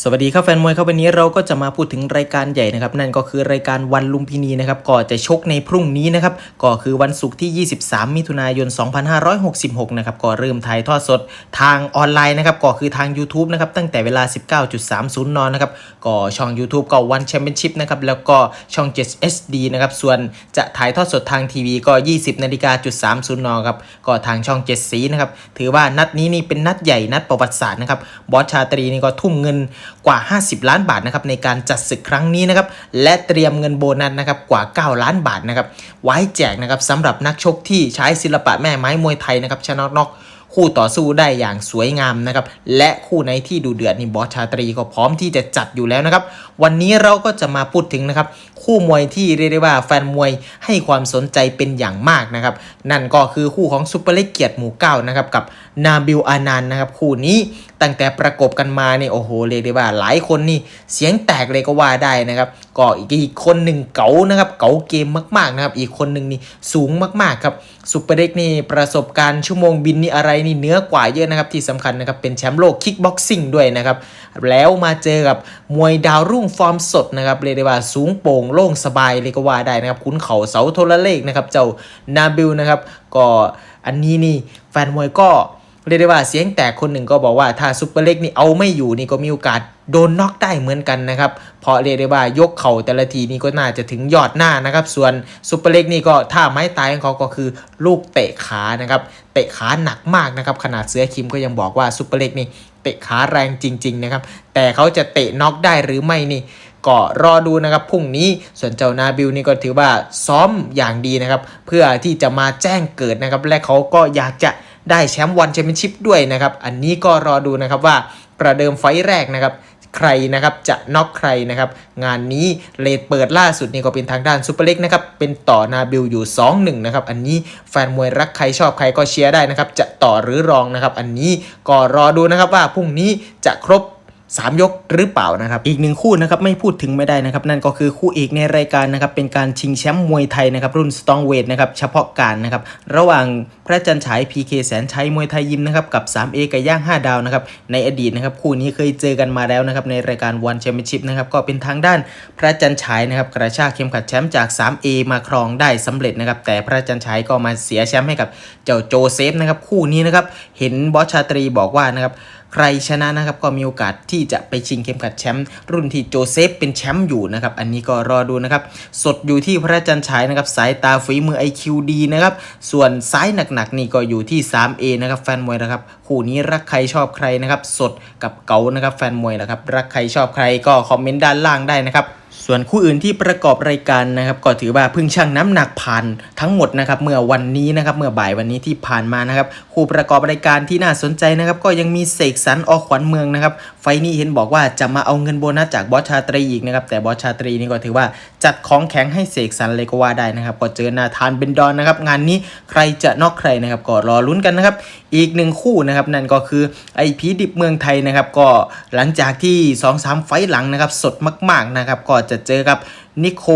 สวัสดีครับแฟนมวยครับวันนี้เราก็จะมาพูดถึงรายการใหญ่นะครับนั่นก็คือรายการวันลุมพินีนะครับก็จะชกในพรุ่งนี้นะครับก็คือวันศุกร์ที่ 23 มิถุนายน 2566 นะครับก็เริ่มถ่ายทอดสดทางออนไลน์นะครับก็คือทาง YouTube นะครับตั้งแต่เวลา 19.30 นนะครับก็ช่อง YouTube ก็วันแชมเปี้ยนชิพนะครับแล้วก็ช่อง 7 SD นะครับส่วนจะถ่ายทอดสดทางทีวีก็ 20นาฬิกาจุด30 นครับก็ทางช่อง 7 สีนะครับถือว่านัดนี้นี่เป็นนัดใหญ่นัดประวัติศาสตร์นะครับบอสชาตรีนี่ก็ทุ่มเงินกว่า 50 ล้านบาทนะครับในการจัดศึกครั้งนี้นะครับและเตรียมเงินโบนัสนะครับกว่า 9 ล้านบาทนะครับไว้แจกนะครับสำหรับนักชกที่ใช้ศิลปะแม่ไม้มวยไทยนะครับชนะน็อกคู่ต่อสู้ได้อย่างสวยงามนะครับ และคู่ไหนที่ดูเดือดนี่บอสชาตรีก็พร้อมที่จะจัดอยู่แล้วนะครับ วันนี้เราก็จะมาพูดถึงนะครับ คู่มวยที่เรียกได้ว่าแฟนมวยให้ความสนใจเป็นอย่างมากนะครับ นั่นก็คือคู่ของซุปเปอร์เล็กเกียรติหมู่เก้านะครับกับนาบิลอานันต์นะครับคู่นี้ ตั้งแต่ประกบกันมาเนี่ยโอ้โหเรียกได้ว่าหลายคนนี่เสียงแตกเลยก็ว่าได้นะครับก็อีกอีกคนหนึ่งเก๋านะครับเก๋าเกมมากๆนะครับอีกคนหนึ่งนี่สูงมากๆครับซุปเปอร์เด็กนี่ประสบการณ์ชั่วโมงบินนี่อะไรนี่เนื้อกว่าเยอะนะครับที่สำคัญนะครับเป็นแชมป์โลกคิกบ็อกซิ่งด้วยนะครับแล้วมาเจอกับมวยดาวรุ่งฟอร์มสดนะครับเรียกได้ว่าสูงโป่งโล่งสบายเลยก็ว่าได้นะครับคุ้นเข่าเสาโทรเลขนะครับเจ้านาบิลนะครับก็อันนี้นี่แฟนมวยก็ เรียกได้ว่าเสียงแตกคนหนึ่งก็บอกว่าถ้าซุปเปอร์เล็กนี่เอาไม่อยู่นี่ก็มีโอกาสโดนน็อกได้เหมือนกันนะครับเพราะเรียกได้ว่ายกเข่าแต่ละทีนี่ก็น่าจะถึงยอดหน้านะครับ ส่วนซุปเปอร์เล็กนี่ก็ท่าไม้ตายของเขาก็คือลูกเตะขานะครับเตะขาหนักมากนะครับขนาดเสือคิมก็ยังบอกว่าซุปเปอร์เล็กนี่เตะขาแรงจริง ๆนะครับ แต่เขาจะเตะน็อกได้หรือไม่นี่ก็รอดูนะครับพรุ่งนี้ส่วนเจ้านาบิลนี่ก็ถือว่าซ้อมอย่างดีนะครับ เพื่อที่จะมาแจ้งเกิดนะครับ และเขาก็อยากจะ ได้แชมป์วันแชมเปี้ยนชิพด้วยนะครับ อันนี้ก็รอดูนะครับว่าประเดิมไฟแรกนะครับใครนะครับจะน็อกใครนะครับงานนี้เลดเปิดล่าสุดนี่ก็เป็นทางด้านซูเปอร์เล็กนะครับเป็นต่อนาบิลอยู่ 2-1นะครับอันนี้แฟนมวยรักใครชอบใครก็เชียร์ได้นะครับจะต่อหรือรองนะครับอันนี้ก็รอดูนะครับว่าพรุ่งนี้จะครบ 3 ยกหรือเปล่านะครับ อีกหนึ่งคู่นะครับไม่พูดถึงไม่ได้นะครับนั่นก็คือคู่เอกในรายการนะครับเป็นการชิงแชมป์มวยไทยนะครับรุ่นสตองเวทนะครับเฉพาะการนะครับระหว่างพระจันฉาย PK แสนชัยมวยไทยยิมนะครับกับ 3A ไก่ย่าง 5 ดาวนะครับในอดีตนะครับคู่นี้เคยเจอกันมาแล้วนะครับในรายการวันแชมเปี้ยนชิพนะครับก็เป็นทางด้านพระจันฉายนะครับกระชากเข็มขัดแชมป์จาก 3A มาครองได้สำเร็จนะครับแต่พระจันฉายก็มาเสียแชมป์ให้กับเจ้าโจเซฟนะครับคู่นี้นะครับเห็นบอสชาตรีบอกว่านะครับ ใครชนะนะครับก็มีโอกาสที่จะไปชิงเข็มขัดแชมป์รุ่นที่โจเซฟเป็นแชมป์อยู่นะครับอันนี้ก็รอดูนะครับสดอยู่ที่พระจันทร์ฉายนะครับสายตาฝีมือ IQ ดีนะครับส่วนซ้ายหนักๆนี่ก็อยู่ที่ 3A นะครับแฟนมวยนะครับคู่นี้รักใครชอบใครนะครับสดกับเก๋านะครับแฟนมวยนะครับรักใครชอบใครก็คอมเมนต์ด้านล่างได้นะครับ ส่วนคู่อื่นที่ประกอบรายการนะครับ ก็ถือว่าพิ่งชั่งน้ำหนักผ่านทั้งหมดนะครับ เมื่อวันนี้นะครับ เมื่อบ่ายวันนี้ที่ผ่านมานะครับ คู่ประกอบรายการที่น่าสนใจนะครับ ก็ยังมีเสกสรรออกขวัญเมืองนะครับ ไฟนี้เห็นบอกว่าจะมาเอาเงินโบนัสจากบอสชาตรีอีกนะครับ แต่บอสชาตรีนี่ก็ถือว่าจัดของแข็งให้เสกสรรเลยก็ว่าได้นะครับ ก็เจอนาธานเบนดอนนะครับ งานนี้ใครจะนอกใครนะครับ ก็รอลุ้นกันนะครับ อีกหนึ่งคู่นะครับนั่นก็คือไอพีดิบเมืองไทยนะครับ ก็หลังจากที่2-3ไฟหลังนะครับ สดมาก ๆนะครับ ก็จะจะเจอกับนิโค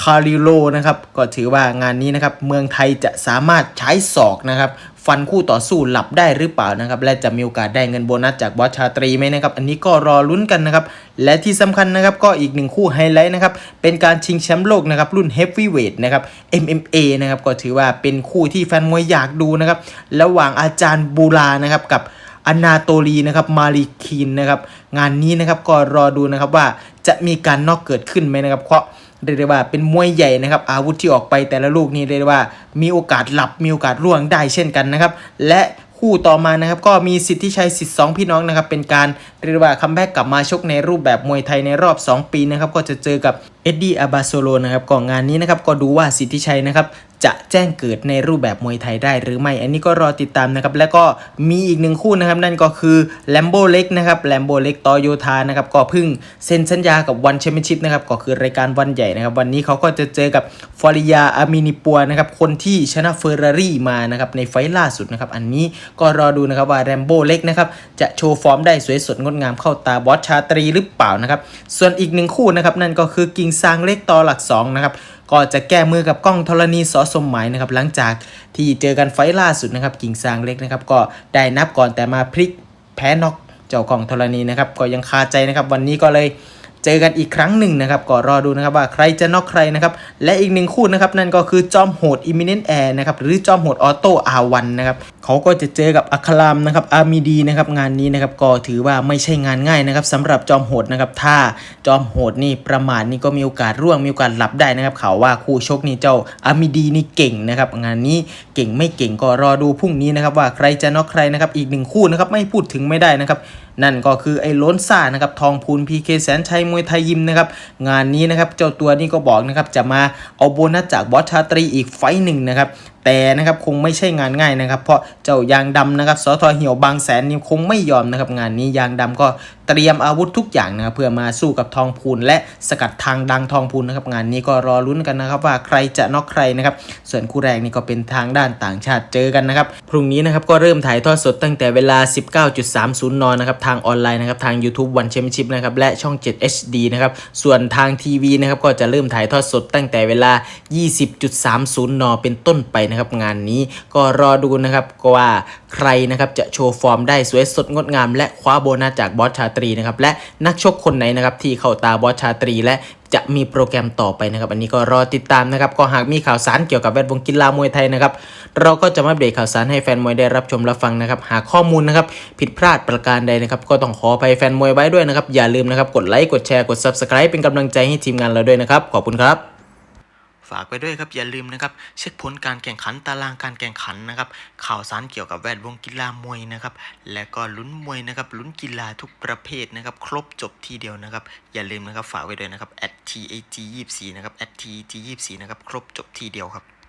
คาริโลนะครับก็ถือว่างานนี้นะครับเมืองไทยจะสามารถใช้ศอกนะครับฟันคู่ต่อสู้หลับได้หรือเปล่านะครับและจะมีโอกาสได้เงินโบนัสจากบอสชาตรีไหมนะครับอันนี้ก็รอลุ้นกันนะครับและที่สำคัญนะครับก็อีกหนึ่งคู่ไฮไลท์นะครับเป็นการชิงแชมป์โลกนะครับรุ่นเฮฟวีเวทนะครับ MMA นะครับก็ถือว่าเป็นคู่ที่แฟนมวยอยากดูนะครับระหว่างอาจารย์บูรานะครับกับอนาโตลีนะครับมาริคินนะครับงานนี้นะครับก็รอดูนะครับว่า จะมีการนอกเกิดขึ้นไหมนะครับเพราะเรียกได้ว่าเป็นมวยใหญ่นะครับ อาวุธที่ออกไปแต่ละลูกนี่เรียกได้ว่า มีโอกาสหลับมีโอกาสร่วงได้เช่นกันนะครับ และคู่ต่อมานะครับ ก็มีสิทธิชัยสิทธิ์สองพี่น้องนะครับ เป็นการเรียกว่าคัมแบ็กกลับมาชกในรูปแบบมวยไทยในรอบ 2 ปีนะครับ ก็จะเจอกับเอ็ดดี้อาบาโซโลนะครับก่อนงานนี้นะครับก็ดูว่าสิทธิชัยนะครับจะแจ้งเกิดในรูปแบบมวยไทยได้หรือไม่ อันนี้ก็รอติดตามนะครับ แล้วก็มีอีกหนึ่งคู่นะครับ นั่นก็คือแลมโบเล็กนะครับแลมโบเล็กตอโยธานะครับ ก็เพิ่งเซ็นสัญญากับวันแชมเปี้ยนชิพนะครับ ก็คือรายการวันใหญ่นะครับ วันนี้เขาก็จะเจอกับฟอริยาอามินิปัวนะครับ คนที่ชนะเฟอร์รารี่มานะครับ ในไฟล์ล่าสุดนะครับ อันนี้ก็รอดูนะครับว่าแลมโบเล็กนะครับ จะโชว์ฟอร์มได้สวยสดงดงามเข้าตาบอสชาตรีหรือเปล่านะครับ ส่วนอีกหนึ่งคู่นะครับนั่นก็คือกิงซางเล็กต่อหลักสองนะครับก็จะแก้มือกับกล้องธรณีสอสมหมายนะครับหลังจากที่เจอกันไฟล่าสุดนะครับกิ่งซางเล็กนะครับก็ได้นับก่อนแต่มาพลิกแพ้น็อกเจ้าของธรณีนะครับก็ยังคาใจนะครับวันนี้ก็เลยเจอกันอีกครั้งหนึ่งนะครับก็รอดูนะครับว่าใครจะนอกใครนะครับและอีกหนึ่งคู่นะครับนั่นก็คือจอมโหด Imminent Air นะครับหรือจอมโหดออโต้อาวันนะครับเขาก็จะเจอกับอัครามนะครับอามีดีนะครับงานนี้นะครับก็ถือว่าไม่ใช่งานง่ายนะครับสำหรับจอมโหดนะครับถ้าจอมโหดนี่ประมาทนี่ก็มีโอกาสร่วงมีโอกาสหลับได้นะครับเขาว่าคู่ชกนี่เจ้าอามีดีนี่เก่งนะครับงานนี้เก่งไม่เก่งก็รอดูพรุ่งนี้นะครับว่าใครจะน็อกใครนะครับอีกหนึ่งคู่นะครับไม่พูดถึงไม่ได้นะครับนั่นก็คือไอ้ล้นซ่านะครับทองพูนพีเคแสนชัยมวยไทยยิมนะครับงานนี้นะครับเจ้าตัวนี้ก็บอกนะครับจะมาเอาโบนัสจากบอสชาตรีอีกไฟหนึ่งนะครับแต่นะครับคงไม่ใช่งานง่ายนะครับ เพราะเจ้ายางดำนะครับสทเหี่ยวบางแสนนี่คงไม่ยอมนะครับงานนี้ยางดำก็ เตรียมอาวุธทุกอย่างนะครับเพื่อมาสู้กับทองพูน และสกัดทางดังทองพูนนะครับงานนี้ก็รอลุ้นกันนะครับว่าใครจะน็อกใครนะครับส่วนคู่แรกนี่ก็เป็นทางด้านต่างชาติเจอกันนะครับพรุ่งนี้นะครับก็เริ่มถ่ายทอดสดตั้งแต่เวลา 19.30 นนะครับทางออนไลน์นะครับทาง YouTube วันแชมเปี้ยนชิพนะครับและช่อง 7 HD นะครับส่วนทางทีวีนะครับก็จะเริ่มถ่ายทอดสดตั้งแต่เวลา 20.30 นเป็นต้นไปนะครับงานนี้ก็รอดูนะครับว่าใครนะครับจะโชว์ฟอร์มได้สวยสดงดงาม และคว้าโบนัสจากบอสชาตตรีนะครับและนักชกคนไหนนะครับที่เข้าตาบอสชาตรี และจะมีโปรแกรมต่อไปนะครับอันนี้ก็รอติดตามนะครับก็หากมีข่าวสารเกี่ยวกับแวดวงกีฬามวยไทยนะครับเราก็จะมาอัปเดตข่าวสารให้แฟนมวยได้รับชมรับฟังนะครับหากข้อมูลนะครับผิดพลาดประการใดนะครับก็ต้องขออภัยแฟนมวยไว้ด้วยนะครับอย่าลืมนะครับกดไลค์กดแชร์กด Subscribe เป็นกำลังใจให้ทีมงานเราด้วยนะครับขอบคุณครับ ฝากไปด้วยครับอย่าลืมนะครับเช็คผลการแข่งขันตารางการแข่งขันนะครับข่าวสารเกี่ยวกับแวดวงกีฬามวยนะครับและก็ลุ้นมวยนะครับลุ้นกีฬาทุกประเภทนะครับครบจบทีเดียวนะครับอย่าลืมนะครับฝากไว้ด้วยนะครับ at tag 24นะครับ at tag 24นะครับครบจบทีเดียวครับ